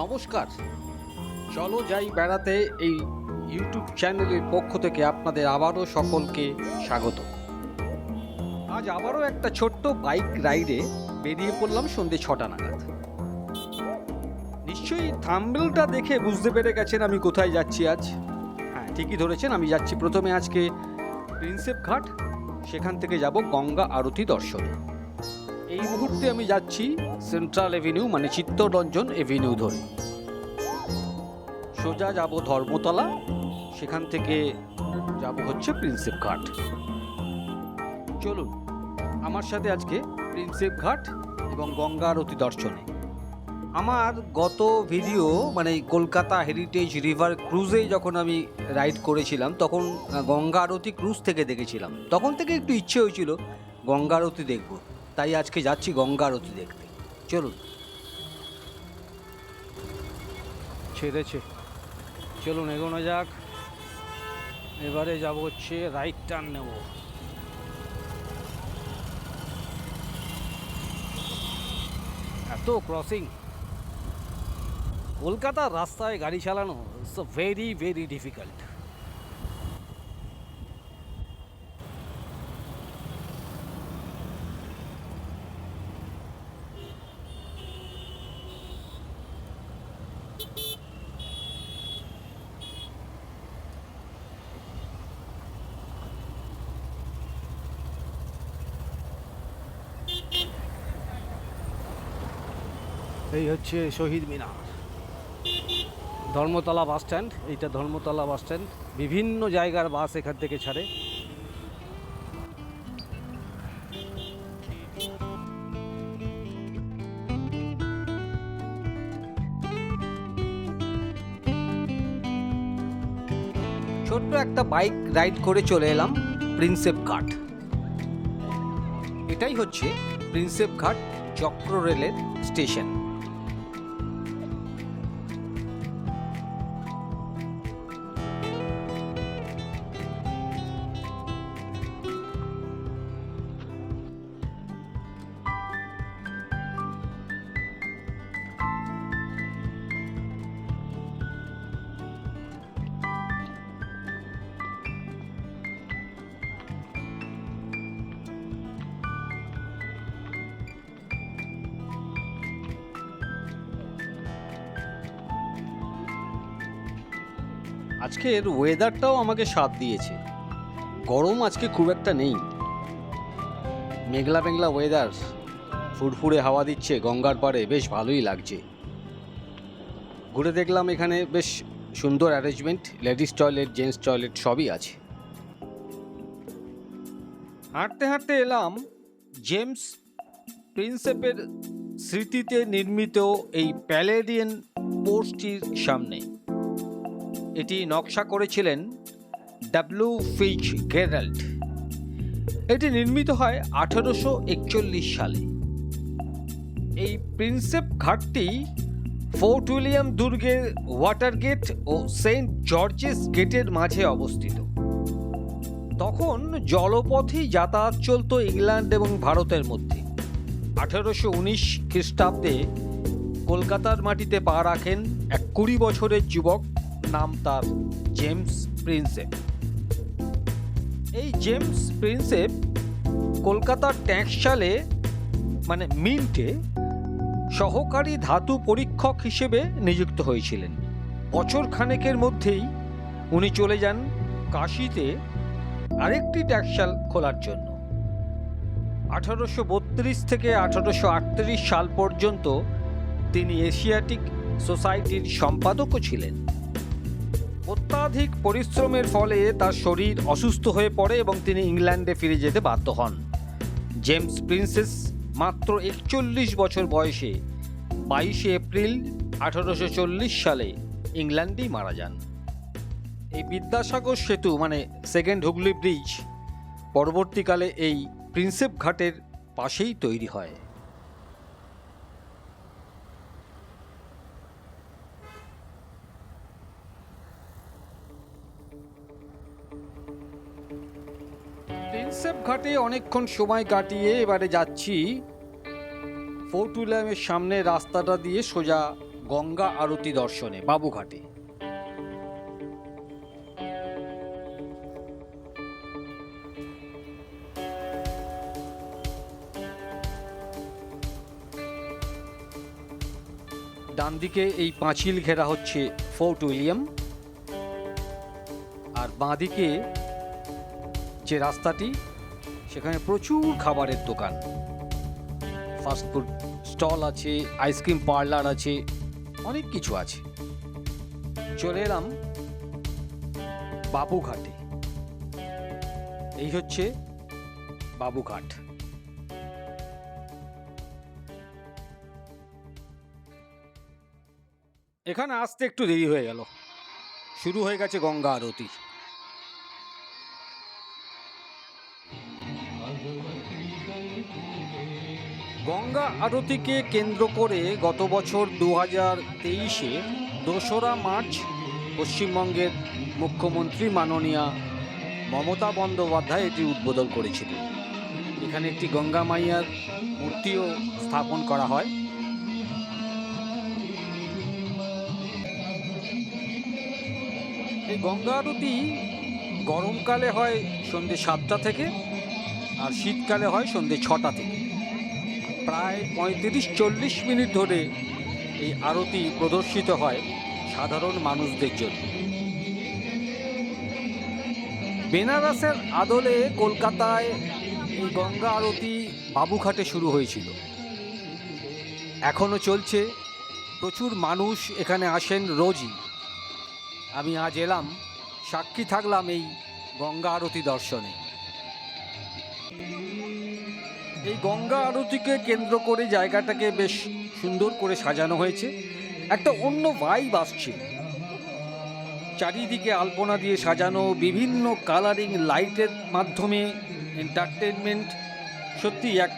নমস্কার। চলো যাই বেড়াতে এই ইউটিউব চ্যানেলের পক্ষ থেকে আপনাদের আবারও সকলকে স্বাগত। আজ আবারও একটা ছোট্ট বাইক রাইডে বেরিয়ে পড়লাম সন্ধে ছটা নাগাদ। নিশ্চয়ই থাম্বেলটা দেখে বুঝতে পেরে গেছেন আমি কোথায় যাচ্ছি আজ। হ্যাঁ ঠিকই ধরেছেন, আমি যাচ্ছি প্রথমে আজকে প্রিন্সেপ ঘাট, সেখান থেকে যাব গঙ্গা আরতি দর্শনে। এই মুহূর্তে আমি যাচ্ছি সেন্ট্রাল এভিনিউ মানে চিত্তরঞ্জন এভিনিউ ধরে। সোজা যাব ধর্মতলা, সেখান থেকে যাব হচ্ছে প্রিন্সেপ ঘাট। চলুন, আমার সাথে আজকে প্রিন্সেপ ঘাট এবং গঙ্গা আরতি দর্শনে। আমার গত ভিডিও মানে কলকাতা হেরিটেজ রিভার ক্রুজে যখন আমি রাইড করেছিলাম, তখন গঙ্গা আরতি ক্রুজ থেকে দেখেছিলাম। তখন থেকে একটু ইচ্ছে হয়েছিল গঙ্গা আরতি দেখব। তাই আজকে যাচ্ছি গঙ্গা আরতি দেখতে। চলুন। ছেড়েছে। চলুন, এগোনো যাক। এবারে যাব হচ্ছে রাইট টার্ন নেব। এত ক্রসিং কলকাতার রাস্তায় গাড়ি চালানো ইটস ভেরি ভেরি ডিফিকাল্ট এই হচ্ছে শহীদ মিনার। ধর্মতলা বাস স্ট্যান্ড, এইটা ধর্মতলা বাস স্ট্যান্ড। বিভিন্ন জায়গার বাস এখান থেকে ছাড়ে। ছোট্ট একটা বাইক রাইড করে চলে এলাম প্রিন্সেপ ঘাট। এটাই হচ্ছে প্রিন্সেপ ঘাট চক্র রেলের স্টেশন। আজকের ওয়েদারটাও আমাকে সাথ দিয়েছে। গরম আজকে খুব একটা নেই। মেঘলা মেঘলা ওয়েদার ফুরফুরে হাওয়া দিচ্ছে, গঙ্গার পাড়ে বেশ ভালোই লাগছে। ঘুরে দেখলাম এখানে বেশ সুন্দর arrangement ladies toilet gents toilet সবই আছে। হাঁটতে হাঁটতে এলাম জেমস প্রিন্সেপের স্মৃতিতে নির্মিত এই প্যালেডিয়ান পোস্টটির সামনে। এটি নকশা করেছিলেন ডাব্লিউ ফিচ গেরাল্ড। এটি নির্মিত হয় আঠারোশো একচল্লিশ সালে। এই প্রিন্সেপ ঘাটটি ফোর্ট উইলিয়াম দুর্গের ওয়াটার গেট ও সেন্ট জর্জেস গেটের মাঝে অবস্থিত। তখন জলপথেই যাতায়াত চলত ইংল্যান্ড এবং ভারতের মধ্যে। আঠারোশো উনিশ খ্রিস্টাব্দে কলকাতার মাটিতে পা রাখেন এক কুড়ি বছরের যুবক নাম তার জেমস প্রিন্সেপ এই জেমস প্রিন্সেপ কলকাতার ট্যাক্স সালে মানে মিন্টে, সহকারী ধাতু পরীক্ষক হিসেবে নিযুক্ত হয়েছিলেন। বছর খানেকের মধ্যেই উনি চলে যান কাশিতে আরেকটি ট্যাক্সাল খোলার জন্য। আঠারোশো বত্রিশ থেকে আঠারোশো আটত্রিশ সাল পর্যন্ত তিনি এশিয়াটিক সোসাইটির সম্পাদকও ছিলেন। অত্যাধিক পরিশ্রমের ফলে তার শরীর অসুস্থ হয়ে পড়ে এবং তিনি ইংল্যান্ডে ফিরে যেতে বাধ্য হন। জেমস প্রিন্সেস মাত্র একচল্লিশ বছর বয়সে বাইশে এপ্রিল আঠারোশো চল্লিশ সালে ইংল্যান্ডেই মারা যান। এই বিদ্যাসাগর সেতু মানে সেকেন্ড হুগলি ব্রিজ, পরবর্তীকালে এই প্রিন্সেপ ঘাটের পাশেই তৈরি হয়। ঘাটে অনেকক্ষণ সময় কাটিয়ে এবারে যাচ্ছি ফোর্ট উইলিয়ামের সামনে রাস্তাটা দিয়ে সোজা গঙ্গা আরতি দর্শনে বাবুঘাটে ডান দিকে এই পাঁচিল ঘেরা হচ্ছে ফোর্ট উইলিয়াম, আর বাঁদিকে যে রাস্তাটি সেখানে প্রচুর খাবারের দোকান। ফাস্টফুড স্টল আছে আইসক্রিম পার্লার আছে, অনেক কিছু আছে। চলে এলাম বাবুঘাটে। এই হচ্ছে বাবুঘাট। এখানে আসতে একটু দেরি হয়ে গেল। শুরু হয়ে গেছে গঙ্গা আরতি। গঙ্গা আরতিকে কেন্দ্র করে গত বছর দু হাজার তেইশে দোসরা মার্চ পশ্চিমবঙ্গের মুখ্যমন্ত্রী মাননীয়া মমতা বন্দ্যোপাধ্যায় এটি উদ্বোধন করেছিলেন। এখানে একটি গঙ্গা মাইয়ার মূর্তিও স্থাপন করা হয়। এই গঙ্গা আরতি গরমকালে হয় সন্ধ্যে সাতটা থেকে আর শীতকালে হয় সন্ধ্যে ছটা থেকে। প্রায় পঁয়ত্রিশ, চল্লিশ মিনিট ধরে এই আরতি প্রদর্শিত হয় সাধারণ মানুষদের জন্য। বেনারসের আদলে কলকাতায় এই গঙ্গা আরতি বাবুঘাটে শুরু হয়েছিল। এখনও চলছে। প্রচুর মানুষ এখানে আসেন রোজই। আমি আজ এলাম, সাক্ষী থাকলাম এই গঙ্গা আরতি দর্শনে। এই গঙ্গা আরতিকে কেন্দ্র করে জায়গাটাকে বেশ সুন্দর করে সাজানো হয়েছে। একটা অন্য ভাইব আসছে। চারিদিকে আলপনা দিয়ে সাজানো বিভিন্ন কালারিং লাইটের মাধ্যমে এন্টারটেনমেন্ট সত্যি এক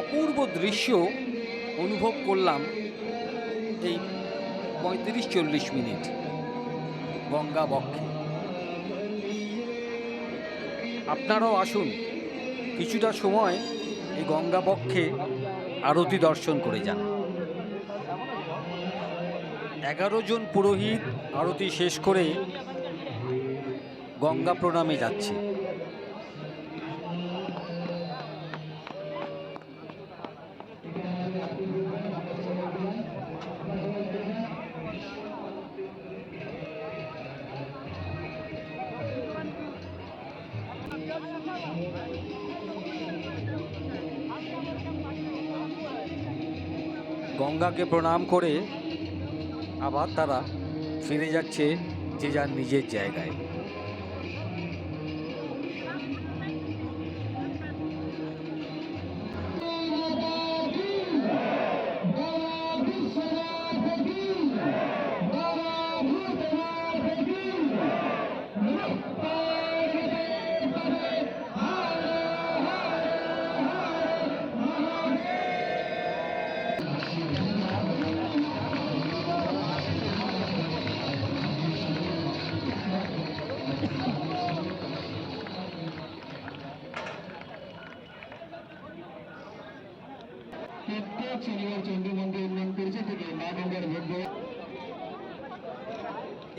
অপূর্ব দৃশ্য অনুভব করলাম এই পঁয়ত্রিশ চল্লিশ মিনিট গঙ্গা বক্ষে। আপনারাও আসুন, কিছুটা সময় এই গঙ্গা বক্ষে আরতি দর্শন করে যান। এগারো জন পুরোহিত আরতি শেষ করে গঙ্গা প্রণামে যাচ্ছে। গঙ্গাকে প্রণাম করে আবার তারা ফিরে যাচ্ছে যে যার নিজের জায়গায়।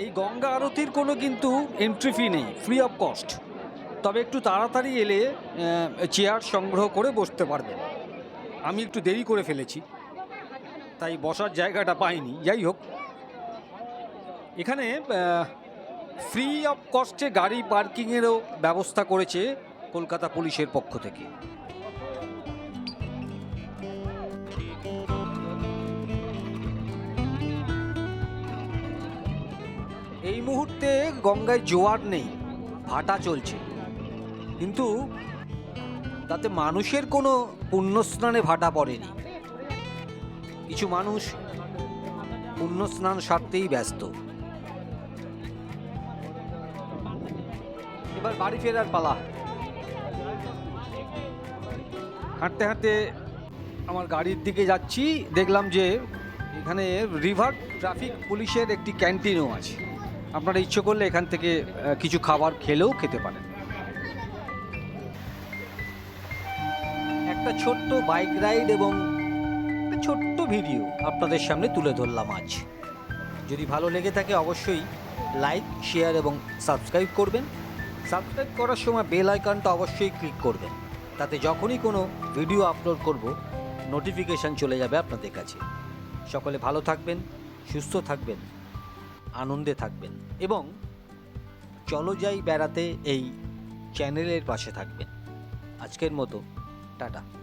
এই গঙ্গা আরতির কোনো কিন্তু এন্ট্রি ফি নেই ফ্রি অফ কস্ট তবে একটু তাড়াতাড়ি এলে চেয়ার সংগ্রহ করে বসতে পারবেন। আমি একটু দেরি করে ফেলেছি, তাই বসার জায়গাটা পাইনি। যাই হোক, এখানে ফ্রি অফ কস্টে গাড়ি পার্কিংয়েরও ব্যবস্থা করেছে কলকাতা পুলিশের পক্ষ থেকে। এই মুহূর্তে গঙ্গায় জোয়ার নেই, ভাটা চলছে। কিন্তু তাতে মানুষের কোনো পুণ্যস্নানে ভাটা পড়েনি। কিছু মানুষ পুণ্যস্নান সারতেই ব্যস্ত। এবার বাড়ি ফেরার পালা। হাঁটতে হাঁটতে আমার গাড়ির দিকে যাচ্ছি, দেখলাম যে এখানে রিভার ট্রাফিক পুলিশের একটি ক্যান্টিনও আছে। আপনারা ইচ্ছে করলে এখান থেকে কিছু খাবার খেলেও খেতে পারেন। একটা ছোট্ট বাইক রাইড এবং ছোট্ট ভিডিও আপনাদের সামনে তুলে ধরলাম আজ। যদি ভালো লেগে থাকে অবশ্যই লাইক, শেয়ার এবং সাবস্ক্রাইব করবেন। সাবস্ক্রাইব করার সময় বেল আইকনটা অবশ্যই ক্লিক করবেন। তাতে যখনই কোনো ভিডিও আপলোড করব, নোটিফিকেশান চলে যাবে আপনাদের কাছে। সকলে ভালো থাকবেন, সুস্থ থাকবেন। আনন্দে থাকবেন এবং চলো যাই বেড়াতে এই চ্যানেলের পাশে থাকবেন। আজকের মতো টাটা।